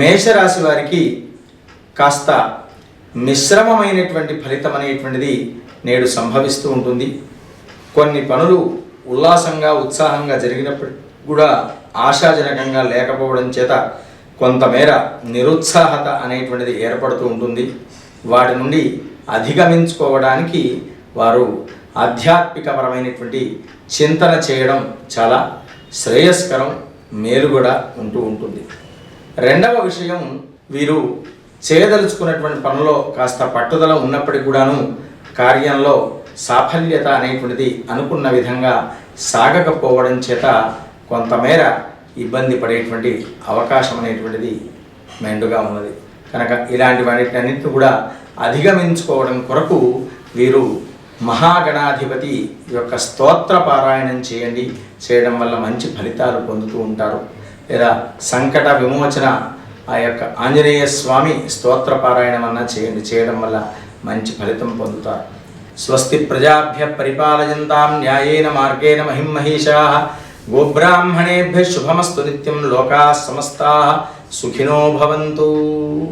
మేషరాశి వారికి కాస్త మిశ్రమమైనటువంటి ఫలితం అనేటువంటిది నేడు సంభవిస్తూ ఉంటుంది. కొన్ని పనులు ఉల్లాసంగా ఉత్సాహంగా జరిగినప్పటికీ కూడా ఆశాజనకంగా లేకపోవడం చేత కొంతమేర నిరుత్సాహత అనేటువంటిది ఏర్పడుతూ ఉంటుంది. వాటి నుండి అధిగమించుకోవడానికి వారు ఆధ్యాత్మికపరమైనటువంటి చింతన చేయడం చాలా శ్రేయస్కరం మేలు కూడా ఉంటూ ఉంటుంది. రెండవ విషయం వీరు చేయదలుచుకున్నటువంటి పనిలో కాస్త పట్టుదల ఉన్నప్పటికీ కూడాను కార్యంలో సాఫల్యత అనేటువంటిది అనుకున్న విధంగా సాగకపోవడం చేత కొంతమేర ఇబ్బంది పడేటువంటి అవకాశం అనేటువంటిది మెండుగా ఉన్నది. కనుక ఇలాంటి వాటినన్నింటిని కూడా అధిగమించుకోవడం కొరకు వీరు మహాగణాధిపతి యొక్క స్తోత్ర పారాయణం చేయండి. చేయడం వల్ల మంచి ఫలితాలు పొందుతూ ఉంటారు. లేదా సంకట విమోచన ఆ యొక్క ఆంజనేయ స్వామి స్తోత్ర పారాయణం అన్నా చేయండి. చేయడం వల్ల మంచి ఫలితం పొందుతారు. స్వస్తి ప్రజాభ్య పరిపాలయంతాం న్యాయేన మార్గేణ మహిమహీషా గోబ్రాహ్మణేభ్య శుభమస్తు నిత్యం లోకా సమస్తా. సుఖినో భవంతు.